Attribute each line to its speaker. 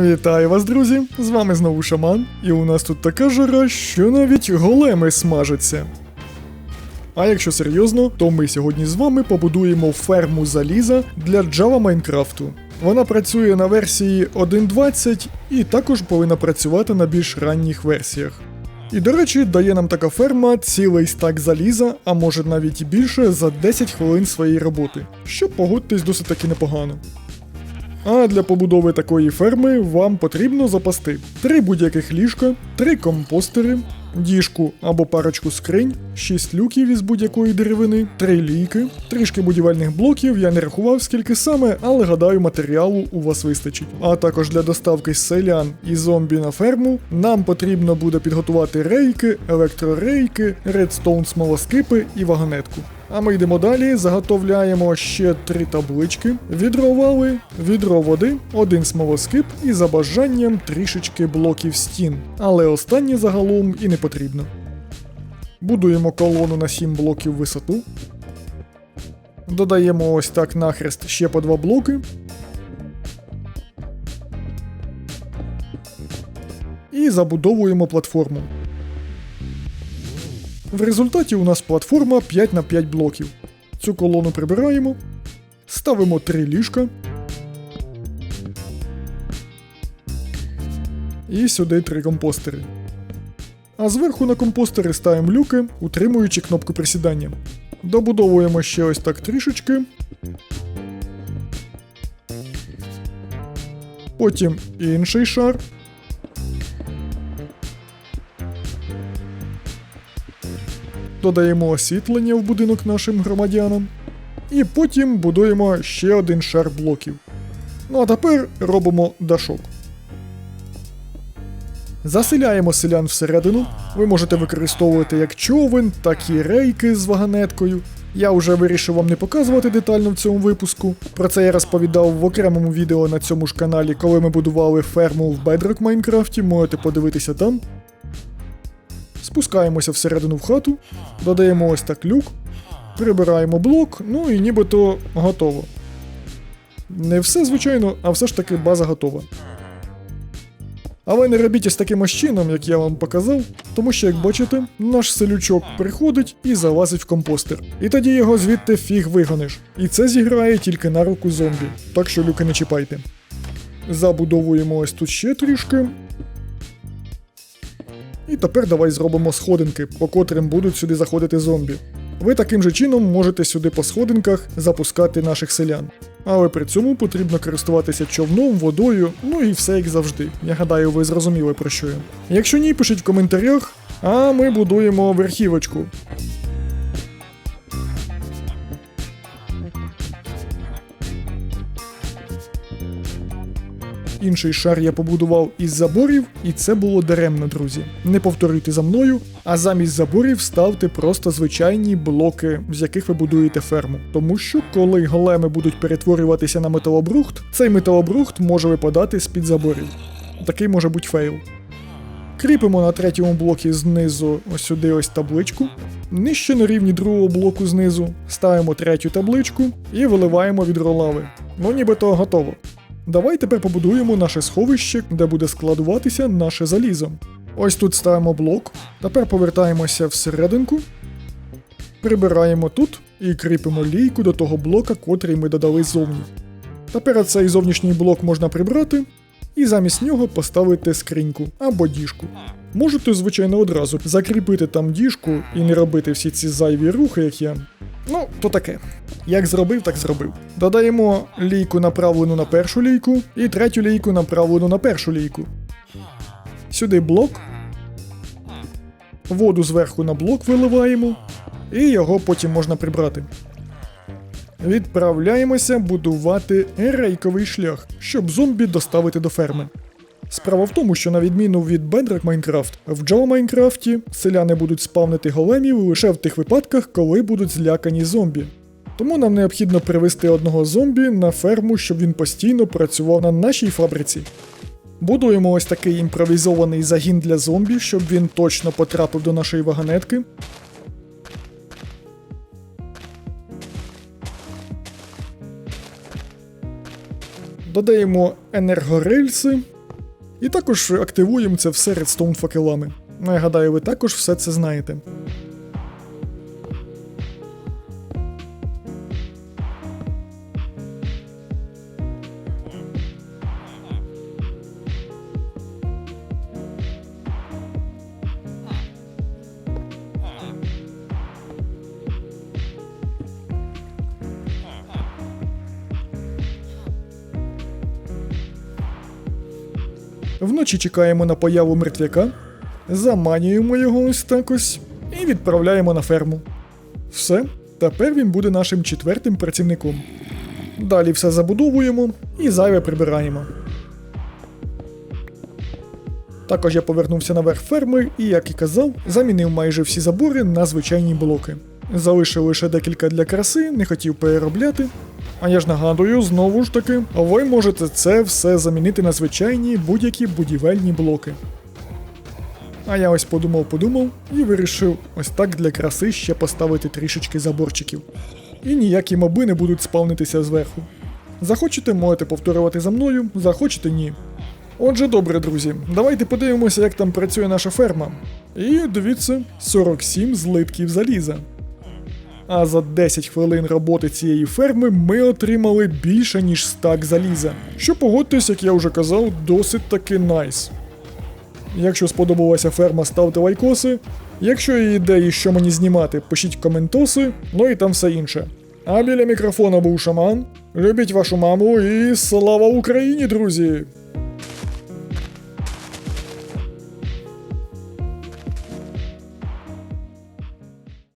Speaker 1: Вітаю вас, друзі! З вами знову шаман, і у нас тут така жара, що навіть големи смажаться. А якщо серйозно, то ми сьогодні з вами побудуємо ферму заліза для Java Майнкрафту. Вона працює на версії 1.20 і також повинна працювати на більш ранніх версіях. І до речі, дає нам така ферма цілий стак заліза, а може навіть і більше за 10 хвилин своєї роботи, що погодьтесь досить таки непогано. А для побудови такої ферми вам потрібно запасти три будь-яких ліжка, три компостери, діжку або парочку скринь, 6 люків із будь-якої деревини, три лійки, трішки будівельних блоків, я не рахував скільки саме, але гадаю, матеріалу у вас вистачить. А також для доставки селян і зомбі на ферму нам потрібно буде підготувати рейки, електрорейки, редстоун смолоскипи і вагонетку. А ми йдемо далі, заготовляємо ще три таблички, відро вали, відро води, один смолоскип і за бажанням трішечки блоків стін. Але останнє загалом і не потрібно. Будуємо колону на 7 блоків висоту. Додаємо ось так нахрест ще по два блоки. І забудовуємо платформу. В результаті у нас платформа 5 на 5 блоків. Цю колону прибираємо, ставимо 3 ліжка. І сюди 3 компостери. А зверху на компостери ставимо люки, утримуючи кнопку присідання. Добудовуємо ще ось так трішечки. Потім інший шар. Додаємо освітлення в будинок нашим громадянам. І потім будуємо ще один шар блоків. Ну а тепер робимо дашок. Заселяємо селян всередину. Ви можете використовувати як човен, так і рейки з вагонеткою. Я вже вирішив вам не показувати детально в цьому випуску. Про це я розповідав в окремому відео на цьому ж каналі, коли ми будували ферму в Bedrock Майнкрафті, можете подивитися там. Спускаємося всередину в хату, додаємо ось так люк, прибираємо блок, ну і нібито готово. Не все, звичайно, а все ж таки база готова. Але не робіть ось таким ось чином, як я вам показав, тому що, як бачите, наш селючок приходить і залазить в компостер. І тоді його звідти фіг вигониш. І це зіграє тільки на руку зомбі, так що люки не чіпайте. Забудовуємо ось тут ще трішки. І тепер давай зробимо сходинки, по котрим будуть сюди заходити зомбі. Ви таким же чином можете сюди по сходинках запускати наших селян. Але при цьому потрібно користуватися човном, водою, ну і все як завжди. Я гадаю, ви зрозуміли про що я. Якщо ні, пишіть в коментарях, а ми будуємо верхівочку. Інший шар я побудував із заборів, і це було даремно, друзі. Не повторюйте за мною, а замість заборів ставте просто звичайні блоки, з яких ви будуєте ферму. Тому що, коли големи будуть перетворюватися на металобрухт, цей металобрухт може випадати з-під заборів. Такий може бути фейл. Кріпимо на третьому блокі знизу ось сюди ось табличку. Нижче на рівні другого блоку знизу ставимо третю табличку і виливаємо відро лави. Ну нібито готово. Давай тепер побудуємо наше сховище, де буде складуватися наше залізо. Ось тут ставимо блок. Тепер повертаємося всерединку, прибираємо тут і кріпимо лійку до того блока, котрий ми додали ззовні. Тепер цей зовнішній блок можна прибрати і замість нього поставити скриньку або діжку. Можете, звичайно, одразу закріпити там діжку і не робити всі ці зайві рухи, як я. Ну, то таке. Як зробив, так зробив. Додаємо лійку направлену на першу лійку і третю лійку направлену на першу лійку. Сюди блок. Воду зверху на блок виливаємо, і його потім можна прибрати. Відправляємося будувати рейковий шлях, щоб зомбі доставити до ферми. Справа в тому, що на відміну від Bedrock Minecraft, в Java Майнкрафті селяни будуть спавнити големів лише в тих випадках, коли будуть злякані зомбі. Тому нам необхідно привести одного зомбі на ферму, щоб він постійно працював на нашій фабриці. Будуємо ось такий імпровізований загін для зомбі, щоб він точно потрапив до нашої вагонетки. Додаємо енергорельси, І також активуємо це все редстоун факелами. Ну, я гадаю, ви також все це знаєте. Вночі чекаємо на появу мертвяка, заманюємо його ось так ось і відправляємо на ферму. Все, тепер він буде нашим четвертим працівником. Далі все забудовуємо і зайве прибираємо. Також я повернувся наверх ферми і, як і казав, замінив майже всі забори на звичайні блоки. Залишив лише декілька для краси, не хотів переробляти. А я ж нагадую, знову ж таки, ви можете це все замінити на звичайні будь-які будівельні блоки. А я ось подумав, подумав і вирішив ось так для краси ще поставити трішечки заборчиків. І ніякі моби не будуть спавнитися зверху. Захочете, можете повторювати за мною, захочете ні. Отже, добре, друзі, давайте подивимося, як там працює наша ферма. І дивіться, 47 злитків заліза. А за 10 хвилин роботи цієї ферми ми отримали більше ніж стак заліза. Що погодьтесь, як я вже казав, досить таки найс. Якщо сподобалася ферма, ставте лайкоси. Якщо є ідеї, що мені знімати, пишіть коментоси, ну і там все інше. А біля мікрофона був шаман. Любіть вашу маму і слава Україні, друзі!